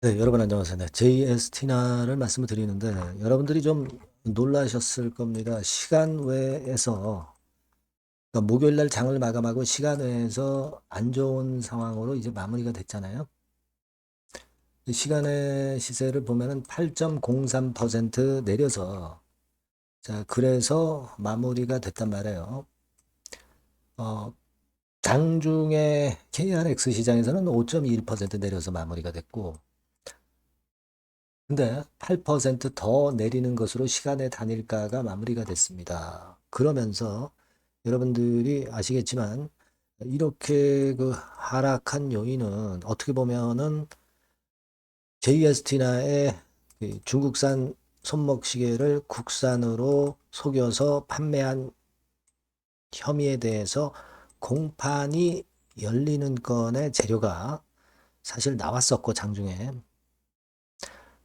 네, 여러분 안녕하세요. 네, JST나를 말씀을 드리는데 여러분들이 좀 놀라셨을 겁니다. 시간 외에서 그러니까 목요일 날 장을 마감하고 시간 외에서 안 좋은 상황으로 이제 마무리가 됐잖아요. 이 시간의 시세를 보면은 8.03% 내려서 자, 그래서 마무리가 됐단 말이에요. 어, 장중에 KRX 시장에서는 5.21% 내려서 마무리가 됐고 근데 8%더 내리는 것으로 시간의 단일가가 마무리가 됐습니다. 그러면서 여러분들이 아시겠지만 이렇게 그 하락한 요인은 어떻게 보면은 JST나의 그 중국산 손목시계를 국산으로 속여서 판매한 혐의에 대해서 공판이 열리는 건의 재료가 사실 나왔었고 장중에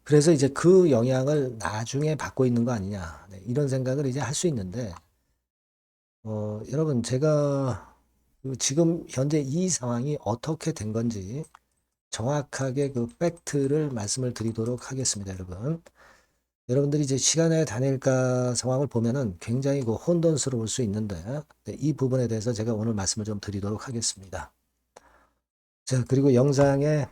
그래서 이제 그 영향을 나중에 받고 있는 거 아니냐. 네, 이런 생각을 이제 할 수 있는데, 어, 여러분, 제가 그 지금 현재 이 상황이 어떻게 된 건지 정확하게 그 팩트를 말씀을 드리도록 하겠습니다, 여러분. 여러분들이 이제 시간의 단일가 상황을 보면은 굉장히 그 혼돈스러울 수 있는데, 네, 이 부분에 대해서 제가 오늘 말씀을 좀 드리도록 하겠습니다. 자, 그리고 영상에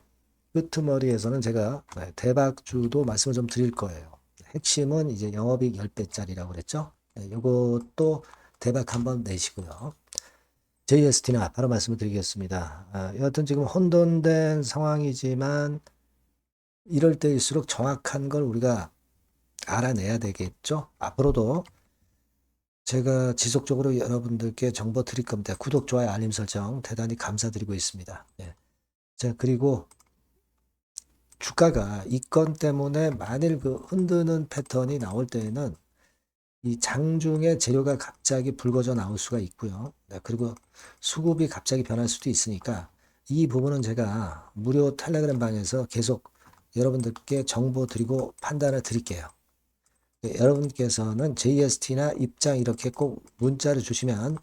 끄트머리에서는 제가 네, 대박주도 말씀을 좀 드릴 거예요. 핵심은 이제 영업이익 10배짜리라고 그랬죠. 네, 요것도 대박 한번 내시고요. JST나 바로 말씀을 드리겠습니다. 아, 여하튼 지금 혼돈된 상황이지만 이럴 때일수록 정확한 걸 우리가 알아내야 되겠죠. 앞으로도 제가 지속적으로 여러분들께 정보 드릴 겁니다. 구독, 좋아요, 알림 설정 대단히 감사드리고 있습니다. 네. 자, 그리고 주가가 이 건 때문에 만일 그 흔드는 패턴이 나올 때에는 이 장중에 재료가 갑자기 불거져 나올 수가 있고요. 네, 그리고 수급이 갑자기 변할 수도 있으니까 이 부분은 제가 무료 텔레그램 방에서 계속 여러분들께 정보 드리고 판단을 드릴게요. 네, 여러분께서는 JST나 입장 이렇게 꼭 문자를 주시면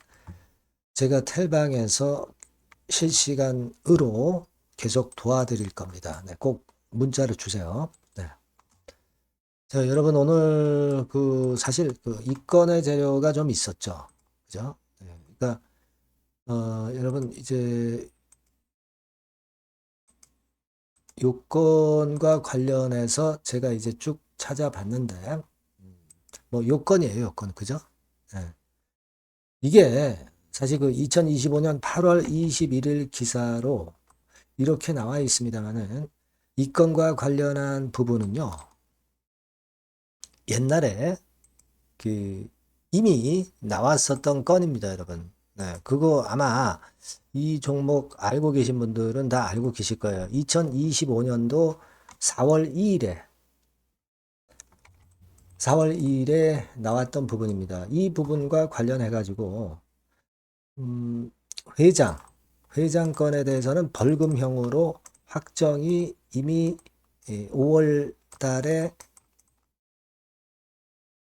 제가 텔방에서 실시간으로 계속 도와드릴 겁니다. 네, 꼭 문자를 주세요. 네. 자, 여러분 오늘 그 사실 그 이건의 재료가 좀 있었죠. 그죠? 네. 그러니까 어, 여러분 이제 요건과 관련해서 제가 이제 쭉 찾아봤는데 뭐 요건이에요, 요건. 그죠? 네. 이게 사실 그 2025년 8월 21일 기사로 이렇게 나와 있습니다만은 이 건과 관련한 부분은요. 옛날에 그 이미 나왔었던 건입니다, 여러분. 네, 그거 아마 이 종목 알고 계신 분들은 다 알고 계실 거예요. 2025년도 4월 2일에 4월 2일에 나왔던 부분입니다. 이 부분과 관련해 가지고 음, 회장 회장 건에 대해서는 벌금형으로 확정이 이미 5월 달에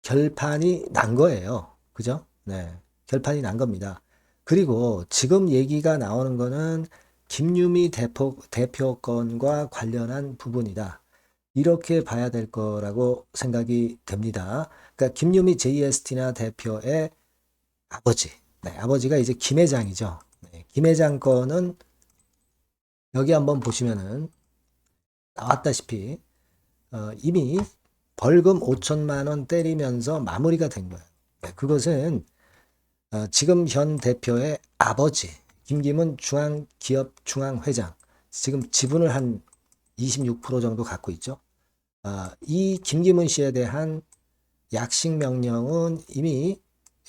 결판이 난 거예요. 그죠? 네. 결판이 난 겁니다. 그리고 지금 얘기가 나오는 거는 김유미 대표, 대표 건과 관련한 부분이다. 이렇게 봐야 될 거라고 생각이 됩니다. 그러니까 김유미 JST나 대표의 아버지, 네, 아버지가 이제 김 회장이죠. 네, 김 회장 건은 여기 한번 보시면은 나왔다시피 어, 이미 벌금 5천만 원 때리면서 마무리가 된 거예요. 네, 그것은 어, 지금 현 대표의 아버지 김기문 중앙기업 중앙회장 지금 지분을 한 26% 정도 갖고 있죠. 어, 이 김기문 씨에 대한 약식 명령은 이미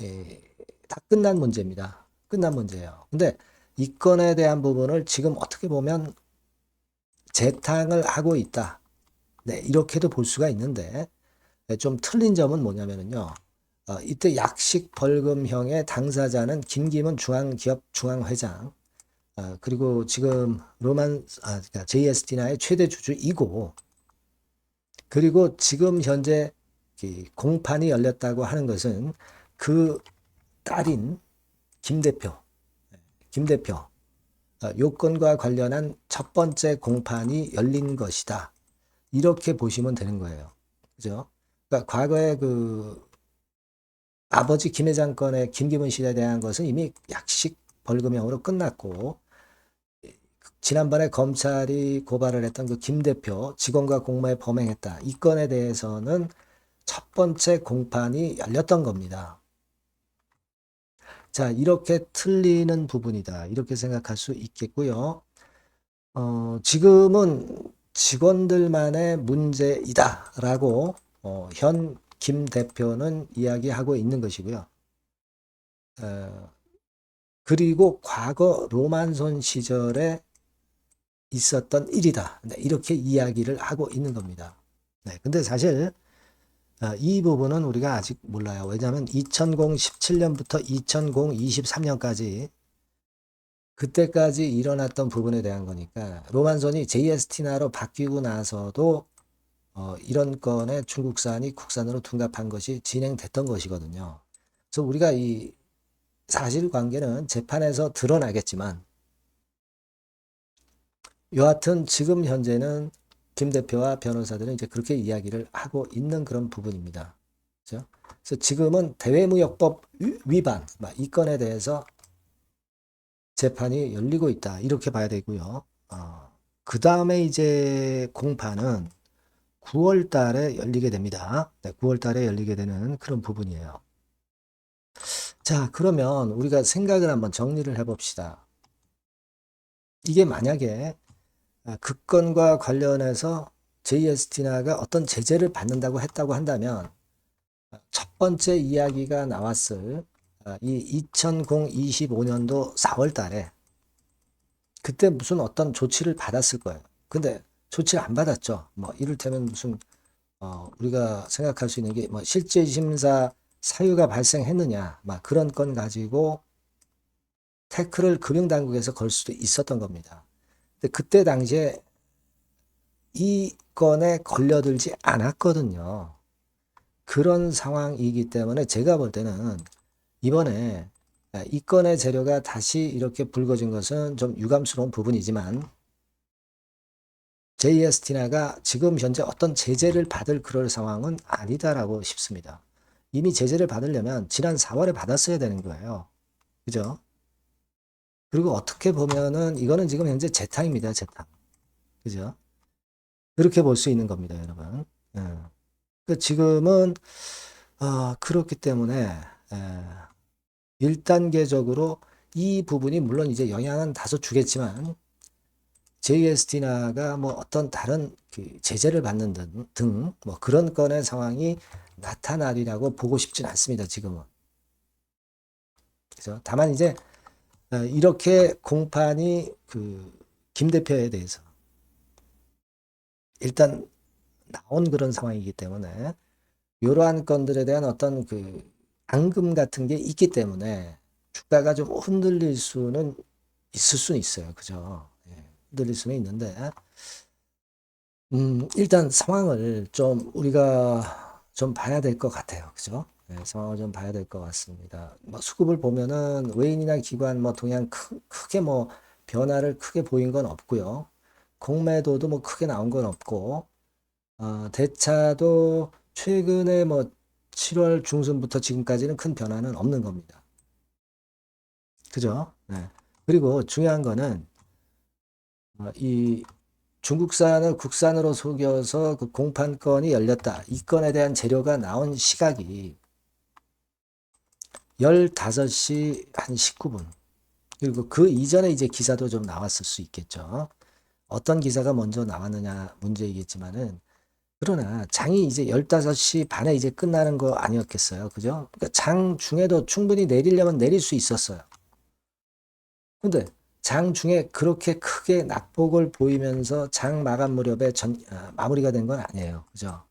에, 다 끝난 문제입니다. 끝난 문제예요. 근데 이 건에 대한 부분을 지금 어떻게 보면 재탕을 하고 있다. 네, 이렇게도 볼 수가 있는데 네, 좀 틀린 점은 뭐냐면요. 어, 이때 약식 벌금형의 당사자는 김기문 중앙기업 중앙회장 어, 그리고 지금 로만 아, 그러니까 JST나의 최대 주주이고 그리고 지금 현재 공판이 열렸다고 하는 것은 그 딸인 김 대표 김 대표 어, 요건과 관련한 첫 번째 공판이 열린 것이다. 이렇게 보시면 되는 거예요. 그죠? 그러니까 과거에 그 아버지 김 회장권의 김기문 씨에 대한 것은 이미 약식 벌금형으로 끝났고 지난번에 검찰이 고발을 했던 그 김 대표 직원과 공모에 범행했다. 이 건에 대해서는 첫 번째 공판이 열렸던 겁니다. 자, 이렇게 틀리는 부분이다. 이렇게 생각할 수 있겠고요. 어, 지금은 직원들만의 문제이다라고 어, 현 김 대표는 이야기하고 있는 것이고요. 어, 그리고 과거 로만손 시절에 있었던 일이다. 네, 이렇게 이야기를 하고 있는 겁니다. 네, 근데 사실 어, 이 부분은 우리가 아직 몰라요. 왜냐하면 2017년부터 2023년까지 그때까지 일어났던 부분에 대한 거니까 로만손이 JS티나로 바뀌고 나서도 어, 이런 건에 중국산이 국산으로 둔갑한 것이 진행됐던 것이거든요. 그래서 우리가 이 사실관계는 재판에서 드러나겠지만 여하튼 지금 현재는 김 대표와 변호사들은 이제 그렇게 이야기를 하고 있는 그런 부분입니다. 그렇죠? 그래서 지금은 대외무역법 위- 위반 막이 건에 대해서 재판이 열리고 있다 이렇게 봐야 되고요. 어, 그 다음에 이제 공판은 9월 달에 열리게 됩니다. 네, 9월 달에 열리게 되는 그런 부분이에요. 자, 그러면 우리가 생각을 한번 정리를 해봅시다. 이게 만약에 아, 그 건과 관련해서 JST나가 어떤 제재를 받는다고 했다고 한다면 아, 첫 번째 이야기가 나왔을 아, 이 2025년도 4월 달에 그때 무슨 어떤 조치를 받았을 거예요. 근데 조치를 안 받았죠. 뭐 이를테면 무슨 어, 우리가 생각할 수 있는 게 뭐 실제 심사 사유가 발생했느냐 막 그런 건 가지고 태클을 금융당국에서 걸 수도 있었던 겁니다. 그때 당시에 이 건에 걸려들지 않았거든요. 그런 상황이기 때문에 제가 볼 때는 이번에 이 건의 재료가 다시 이렇게 불거진 것은 좀 유감스러운 부분이지만 JST나가 지금 현재 어떤 제재를 받을 그럴 상황은 아니다라고 싶습니다. 이미 제재를 받으려면 지난 4월에 받았어야 되는 거예요. 그죠? 그리고 어떻게 보면은 이거는 지금 현재 재탕입니다. 재탕. 그죠? 그렇게 볼 수 있는 겁니다, 여러분. 예. 그 지금은 어, 그렇기 때문에 예, 1단계적으로 이 부분이 물론 이제 영향은 다소 주겠지만 JST나가 뭐 어떤 다른 그 제재를 받는 등 뭐 그런 건의 상황이 나타나리라고 보고 싶진 않습니다. 지금은. 그래서 다만 이제 어, 이렇게 공판이 그 김 대표에 대해서 일단 나온 그런 상황이기 때문에 이러한 건들에 대한 어떤 그 앙금 같은 게 있기 때문에 주가가 좀 흔들릴 수는 있을 수는 있어요. 그죠? 예, 흔들릴 수는 있는데 음, 일단 상황을 좀 우리가 좀 봐야 될 것 같아요. 그죠? 네, 상황을 좀 봐야 될 것 같습니다. 뭐 수급을 보면은 외인이나 기관 뭐 동향 크, 크게 뭐 변화를 크게 보인 건 없고요. 공매도도 뭐 크게 나온 건 없고 어, 대차도 최근에 뭐 7월 중순부터 지금까지는 큰 변화는 없는 겁니다. 그죠? 네. 그리고 중요한 거는 어, 이 중국산을 국산으로 속여서 그 공판건이 열렸다. 이 건에 대한 재료가 나온 시각이 15시 한 19분. 그리고 그 이전에 이제 기사도 좀 나왔을 수 있겠죠. 어떤 기사가 먼저 나왔느냐 문제이겠지만은 그러나 장이 이제 15시 반에 이제 끝나는 거 아니었겠어요. 그죠? 그러니까 장 중에도 충분히 내리려면 내릴 수 있었어요. 근데 장 중에 그렇게 크게 낙폭을 보이면서 장 마감 무렵에 전, 아, 마무리가 된 건 아니에요. 그죠?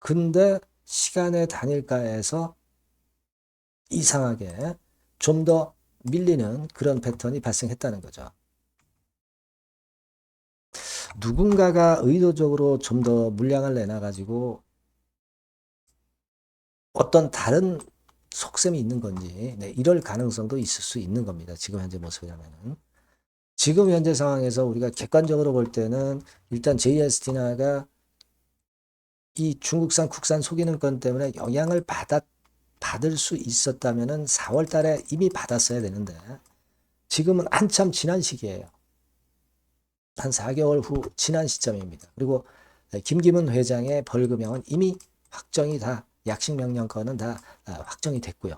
근데 시간의 단일가에서 이상하게 좀 더 밀리는 그런 패턴이 발생했다는 거죠. 누군가가 의도적으로 좀 더 물량을 내놔가지고 어떤 다른 속셈이 있는 건지 네, 이럴 가능성도 있을 수 있는 겁니다. 지금 현재 모습이라면은 지금 현재 상황에서 우리가 객관적으로 볼 때는 일단 JST나가 이 중국산 국산 속이는 건 때문에 영향을 받았 받을 수 있었다면은 4월 달에 이미 받았어야 되는데 지금은 한참 지난 시기예요. 한 4개월 후 지난 시점입니다. 그리고 김기문 회장의 벌금형은 이미 확정이 다 약식 명령권은 다 아, 확정이 됐고요.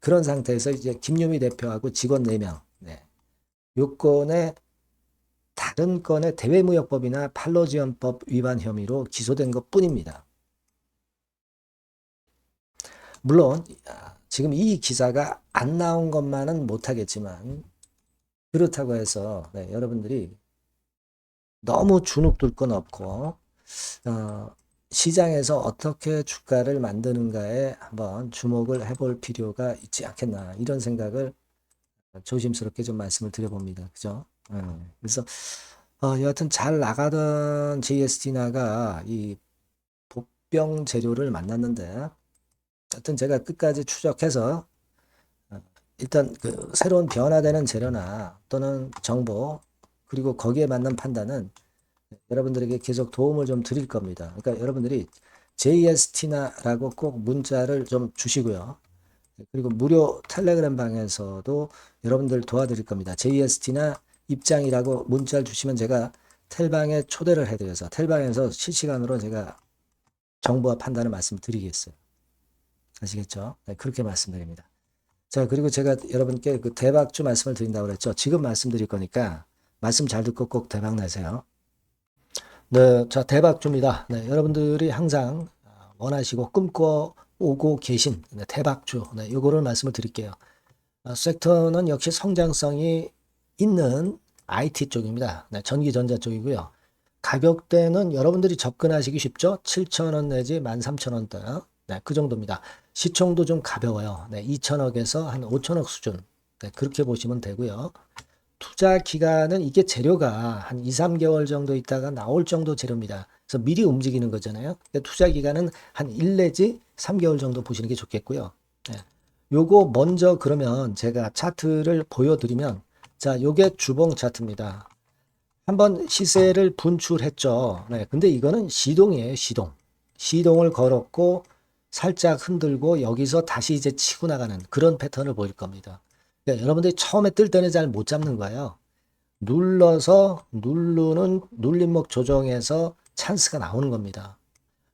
그런 상태에서 이제 김유미 대표하고 직원 4명 네. 요건에 다른 건의 대외무역법이나 팔로지원법 위반 혐의로 기소된 것 뿐입니다. 물론 아, 지금 이 기사가 안 나온 것만은 못하겠지만 그렇다고 해서 네, 여러분들이 너무 주눅들 건 없고 어, 시장에서 어떻게 주가를 만드는가에 한번 주목을 해볼 필요가 있지 않겠나 이런 생각을 조심스럽게 좀 말씀을 드려봅니다. 그죠? 음, 그래서 어, 여하튼 잘 나가던 JST나가 이 복병 재료를 만났는데 하여튼 제가 끝까지 추적해서 어, 일단 그 새로운 변화되는 재료나 또는 정보 그리고 거기에 맞는 판단은 여러분들에게 계속 도움을 좀 드릴 겁니다. 그러니까 여러분들이 JST나라고 꼭 문자를 좀 주시고요. 그리고 무료 텔레그램 방에서도 여러분들 도와드릴 겁니다. JST나 입장이라고 문자를 주시면 제가 텔방에 초대를 해드려서 텔방에서 실시간으로 제가 정보와 판단을 말씀드리겠어요. 아시겠죠? 네, 그렇게 말씀드립니다. 자, 그리고 제가 여러분께 그 대박주 말씀을 드린다고 그랬죠. 지금 말씀드릴 거니까 말씀 잘 듣고 꼭 대박 내세요. 네, 자, 대박주입니다. 네, 여러분들이 항상 원하시고 꿈꿔 오고 계신 네, 대박주. 네, 요거를 말씀을 드릴게요. 아, 섹터는 역시 성장성이 있는 IT 쪽입니다. 네, 전기전자 쪽이고요. 가격대는 여러분들이 접근하시기 쉽죠? 7,000원 내지 13,000원대. 네, 그 정도입니다. 시총도 좀 가벼워요. 네, 2천억에서 한 5천억 수준. 네, 그렇게 보시면 되고요. 투자 기간은 이게 재료가 한 2, 3개월 정도 있다가 나올 정도 재료입니다. 그래서 미리 움직이는 거잖아요. 투자 기간은 한 1 내지 3개월 정도 보시는 게 좋겠고요. 네. 요거 먼저 그러면 제가 차트를 보여드리면 자, 요게 주봉 차트입니다. 한번 시세를 분출했죠. 네, 근데 이거는 시동이에요, 시동. 시동을 걸었고 살짝 흔들고 여기서 다시 이제 치고 나가는 그런 패턴을 보일 겁니다. 그러니까 여러분들이 처음에 뜰 때는 잘 못 잡는 거예요. 눌러서 누르는 눌림목 조정에서 찬스가 나오는 겁니다.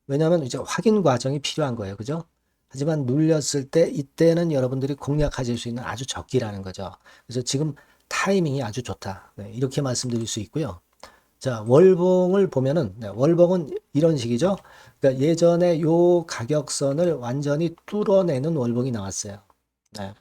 왜냐하면 이제 확인 과정이 필요한 거예요. 그죠? 하지만 눌렸을 때 이때는 여러분들이 공략하실 수 있는 아주 적기라는 거죠. 그래서 지금 타이밍이 아주 좋다. 네, 이렇게 말씀드릴 수 있고요. 자, 월봉을 보면은 네, 월봉은 이런 식이죠. 그러니까 예전에 요 가격선을 완전히 뚫어내는 월봉이 나왔어요. 네.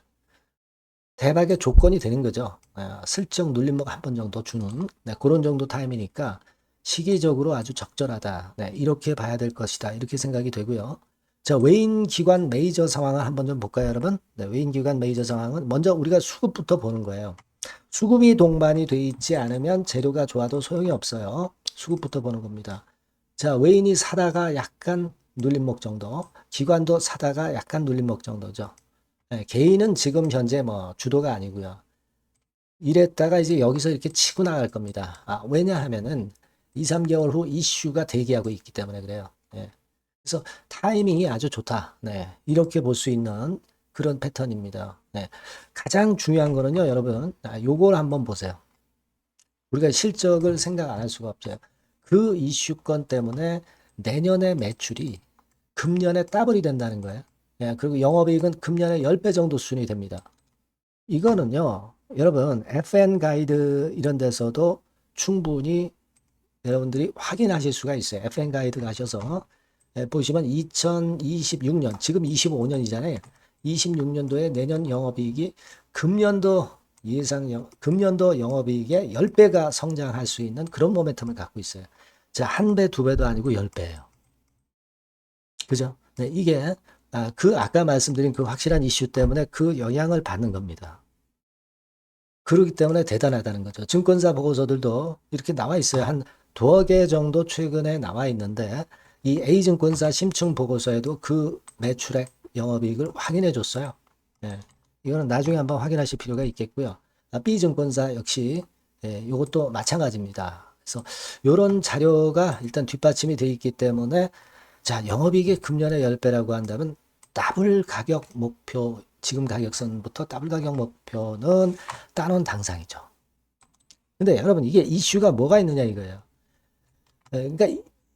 대박의 조건이 되는 거죠. 네, 슬쩍 눌림목 한 번 정도 주는 네, 그런 정도 타임이니까 시기적으로 아주 적절하다. 네, 이렇게 봐야 될 것이다. 이렇게 생각이 되고요. 자, 외인 기관 메이저 상황을 한번 좀 볼까요, 여러분? 네, 외인 기관 메이저 상황은 먼저 우리가 수급부터 보는 거예요. 수급이 동반이 돼 있지 않으면 재료가 좋아도 소용이 없어요. 수급부터 보는 겁니다. 자, 외인이 사다가 약간 눌림목 정도, 기관도 사다가 약간 눌림목 정도죠. 네, 개인은 지금 현재 뭐 주도가 아니고요. 이랬다가 이제 여기서 이렇게 치고 나갈 겁니다. 아, 왜냐하면은 2, 3개월 후 이슈가 대기하고 있기 때문에 그래요. 네. 그래서 타이밍이 아주 좋다. 네. 이렇게 볼 수 있는 그런 패턴입니다. 네. 가장 중요한 거는요, 여러분. 아, 요걸 한번 보세요. 우리가 실적을 생각 안 할 수가 없어요. 그 이슈건 때문에 내년의 매출이 금년에 더블이 된다는 거예요. 예, 그리고 영업이익은 금년에 10배 정도 수준이 됩니다. 이거는요, 여러분, FN 가이드 이런 데서도 충분히 여러분들이 확인하실 수가 있어요. FN 가이드 가셔서 예, 보시면 2026년, 지금 25년이잖아요. 26년도에 내년 영업이익이 금년도 예상 영, 금년도 영업이익의 10배가 성장할 수 있는 그런 모멘텀을 갖고 있어요. 자, 한 배, 두 배도 아니고 10배예요. 그죠? 네, 이게 아, 그 아까 말씀드린 그 확실한 이슈 때문에 그 영향을 받는 겁니다. 그렇기 때문에 대단하다는 거죠. 증권사 보고서들도 이렇게 나와 있어요. 한 두어 개 정도 최근에 나와 있는데 이 A증권사 심층 보고서에도 그 매출액 영업이익을 확인해 줬어요. 예. 이거는 나중에 한번 확인하실 필요가 있겠고요. 아, B증권사 역시 예, 이것도 마찬가지입니다. 그래서 이런 자료가 일단 뒷받침이 돼 있기 때문에 자, 영업이익이 금년에 10배라고 한다면 더블 가격 목표 지금 가격선부터 더블 가격 목표는 따놓은 당상이죠. 근데 여러분 이게 이슈가 뭐가 있느냐 이거예요. 에, 그러니까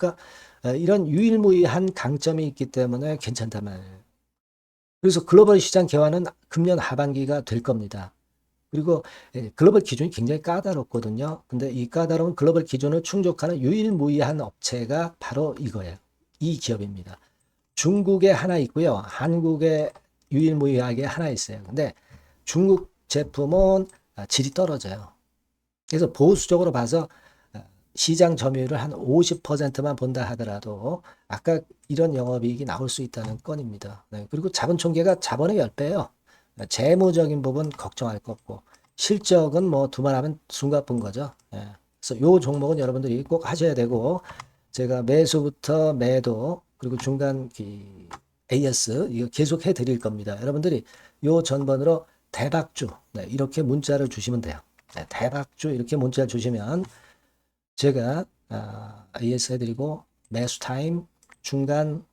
그러니까 어, 이런 유일무이한 강점이 있기 때문에 괜찮단 말이에요. 그래서 글로벌 시장 개화는 금년 하반기가 될 겁니다. 그리고 예, 글로벌 기준이 굉장히 까다롭거든요. 근데 이 까다로운 글로벌 기준을 충족하는 유일무이한 업체가 바로 이거예요. 이 기업입니다. 중국에 하나 있고요. 한국에 유일무이하게 하나 있어요. 근데 중국 제품은 아, 질이 떨어져요. 그래서 보수적으로 봐서 아, 시장 점유율을 한 50%만 본다 하더라도 아까 이런 영업이익이 나올 수 있다는 건입니다. 네, 그리고 자본 총계가 자본의 10배예요. 재무적인 부분 걱정할 거 없고 실적은 뭐 두말하면 숨가쁜 거죠. 예. 그래서 요 종목은 여러분들이 꼭 하셔야 되고 제가 매수부터 매도 그리고 중간 그 AS 이거 계속 해 드릴 겁니다. 여러분들이 요 전번으로 대박주 네, 이렇게 문자를 주시면 돼요. 네, 대박주 이렇게 문자를 주시면 제가 아, AS 해드리고 매수 타임 중간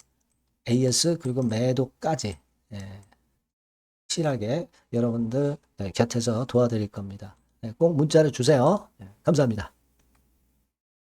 AS 그리고 매도까지 예, 확실하게 여러분들 네, 곁에서 도와드릴 겁니다. 네, 꼭 문자를 주세요. 네, 감사합니다.